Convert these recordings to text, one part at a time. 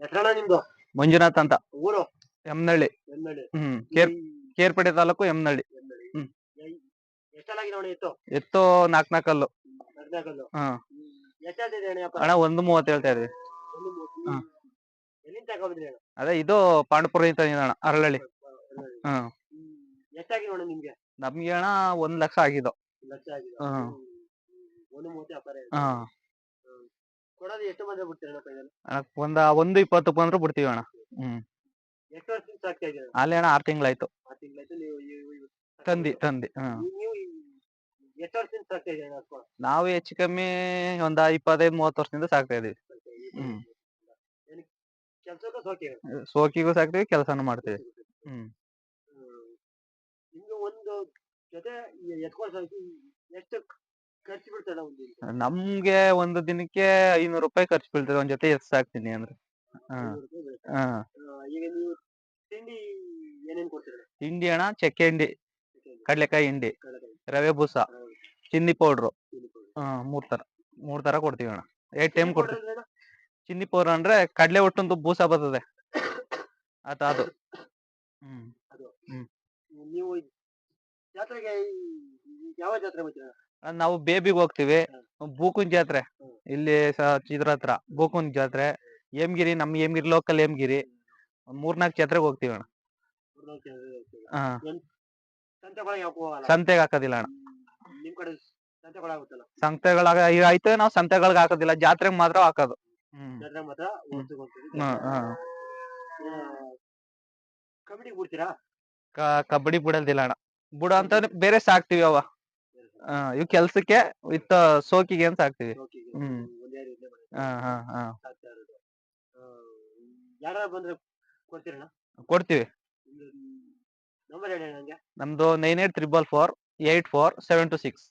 ಹೆಸರಣ್ಣ ನಿಮ್ದು? ಮಂಜುನಾಥ್ ಅಂತ. ಊರು? ಎಮ್ನಳ್ಳಿ ಎನ್ನಡಿ ಹ್ಮ್ ಕೇರ್ ಕೇರ್ಪೇಟೆ ತಾಲೂಕು ಎಮ್ನಳ್ಳಿ ಹ್ಮ್. ಎಷ್ಟೆಲ್ಲಾಗಿದೆ ಅಣ್ಣ ಎತ್ತು? ಎತ್ತು ನಾಕ್ ನಾಲ್ಕಲ್ಲು ಹಣ ಹಾ ಅಣ್ಣ ವ್ಯಾಪಾರ ಅಣ್ಣ ಒಂದು ಮೂವತ್ತು ಹೇಳ್ತಾ ಇದ್ವಿ. ಒಂದು ಮೂವತ್ತು. ಹಾ. ಎಲ್ಲಿಂದ ತಗೊಂಡ್ಬಂದ್ರಿ ಅಣ್ಣ? ಅದೇ ಇದು ಪಾಂಡಪುರ ಅಣ್ಣ ಅರಳಳ್ಳಿ. ಹ್ಮ್ ಎಷ್ಟಾಗಿದೆ ಅಣ್ಣ ನಿಮ್ಗೆ? ನಮ್ಗೆ ಅಣ್ಣ ಒಂದ್ ಲಕ್ಷ ಆಗಿದ್ದು. ಲಕ್ಷ ಆಗಿದೆ ಹಾ. ಹ್ಮ್. ಒಂದು ಮೂವತ್ತು ವ್ಯಾಪಾರ ಇದೆ. ಹಾ. ಕೊಡೋದು ಎಷ್ಟು ಮಂದಿ ಬಿಡ್ತೀರ ಅಣ್ಣ ಒಂದ ಒಂದು ಇಪ್ಪತ್ತು ಬಂದ್ರು ಬಿಡ್ತೀವಿ ಅಣ್ಣ. ಹ್ಮ್. ಎಷ್ಟು ವರ್ಷದಿಂದ ಸಾಕ್ತಾ ಇದ್ದೀರ ಅಲ್ಲಿ ಅಣ್ಣ ಆರ್ ತಿಂಗಳಾಯ್ತು. ಆ ತಿಂಗಳಾಯ್ತು ನೀವು ಇವ್- ಇವ್- ತಂದಿ ತಂದಿ ಹ್ಮ್. ನೀವು- ನೀವು ಈ- ಎಷ್ಟು ವರ್ಷದಿಂದ ಸಾಕ್ತಾ ಇದ್ದೀರ ಅಣ್ಣ ಹಸ್ವ? ನಾವು ಹೆಚ್ಚು ಕಮ್ಮಿ ಒಂದ ಇಪ್ಪತ್ತೈದು ಮೂವತ್ತು ವರ್ಷದಿಂದ ಸಾಕ್ತಾ ಇದೀವಿ ಹ್ಮ್. ಏನಕ್ಕೆ ಕೆಲ್ಸಕ್ಕೂ ಸೋಕೆ ಸೋಕಿಗೂ ಸಾಕ್ತೀವಿ ಕೆಲಸನೂ ಮಾಡ್ತೀವಿ. ಹ್ಮ್. ಇನ್ನು ಒಂದು ಜೊತೆ ಎತ್ಕೊಂಡು ಎಷ್ಟು ಖರ್ಚು ಬೀಳ್ತದೆ ಒಂದು ದಿನಕ್ಕೆ? ನಮ್ಗೆ ಒಂದು ದಿನಕ್ಕೆ ಐನೂರು ರೂಪಾಯಿ ಖರ್ಚು ಬೀಳ್ತದೆ ಒಂದ್ ಜೊತೆ ಎಷ್ಟು ಹಾಕ್ತೀನಿ ಅಂದ್ರೆ. ಹಾ ಈಗ ನೀವು ತಿಂಡಿ ಏನೇನ್ ಕೊಡ್ತೀರ? ಹಿಂಡಿ ಅಣ್ಣ ಚಕ್ಕೆ ಹಿಂಡಿ ಕಡ್ಲೆಕಾಯಿ ಹಿಂಡಿ ರವೆ ಬೂಸ ಚಿನ್ನಿ ಪೌಡ್ರು. ತಿಂಡಿ. ಹಾ ಮೂರ್ ತರ ಮೂರ್ ತರ ಕೊಡ್ತೀವಿ ಅಣ್ಣ. ಏಟ್ ಟೈಮ್ ಕೊಡ್ತೀವಿ. ಚಿನ್ನಿ ಪೌಡ್ರ್ ಅಂದ್ರೆ ಕಡ್ಲೆ ಒಟ್ಟೊಂದು ಬೂಸ ಬರ್ತದೆ. ಆತ ಅದು. ಹ್ಮ್ ನೀವು ಜಾತ್ರೆಗೆ ಯಾವ ಜಾತ್ರೆ ಬರ್ತೀರ ನಾವು ಬೇಬಿಗ್ ಹೋಗ್ತಿವಿ. ಬೂಕುನ್ ಜಾತ್ರೆ. ಇಲ್ಲಿ ಸ- ಚಿದ್ರ ಹತ್ರ ಬೂಕುನ್ ಜಾತ್ರೆ. ಹೇಮಗಿರಿ ನಮ್ ಹೇಮಗಿರಿ ಲೋಕಲ್ ಹೇಮಗಿರಿ. ಮೂರ್ನಾಲ್ಕು ಜಾತ್ರೆಗೆ ಹೋಗ್ತೀವಿ ಅಣ್ಣ. ಹಾ. ಸಂತೆಗಳಿಗೆ ಯಾಕೆ ಹೋಗಲ್ಲ ಸಂತೆಗೆ ಹಾಕೋದಿಲ್ಲ ಅಣ್ಣ. ನಿಮ್ ಕಡೆ ಸಂತೆಗಳಾಗುತ್ತಲ್ಲ ಸಂತೆಗಳಾಗ ಐತೆ ನಾವು ಸಂತೆಗಳಿಗೆ ಹಾಕೋದಿಲ್ಲ. ಜಾತ್ರೆಗೆ ಮಾತ್ರ ಹಾಕೋದು. ಹ್ಮ್. ಜಾತ್ರೆ ಮಾತ್ರ ಹ್ಮ್. ಕಮಿಟಿ ಬಿಡ್ತೀರಾ? ಕ- ಕಬಡ್ಡಿ ಬಿಡೋದಿಲ್ಲ ಅಣ್ಣ. ಬುಡ ಅಂತ ಬೇರೆ ಸಾಕ್ತಿವಿ ಅವ. ಹಾ ಇವ್ ಕೆಲ್ಸಕ್ಕೆ ವಿತ್ ಸೋಕಿಗೆ ಅಂತ ಹಾಕ್ತಿವಿ. ಹ್ಮ್. ಒಂದೇ ರೀತಿ ಹಾ ಹಾ ಹಾ. ಸಾಕ್ತಾ ಇರೋದು. ಯಾರು ಬಂದ್ರೆ ಕೊಡ್ತೀರಣ್ಣ? ಕೊಡ್ತೀವಿ. ನಂಬರ್ ಹೇಳಿ ನನಗೆ ನಮ್ದು nine eight triple four eight four seven two six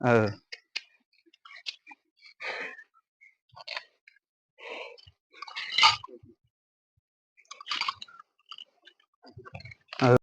เออ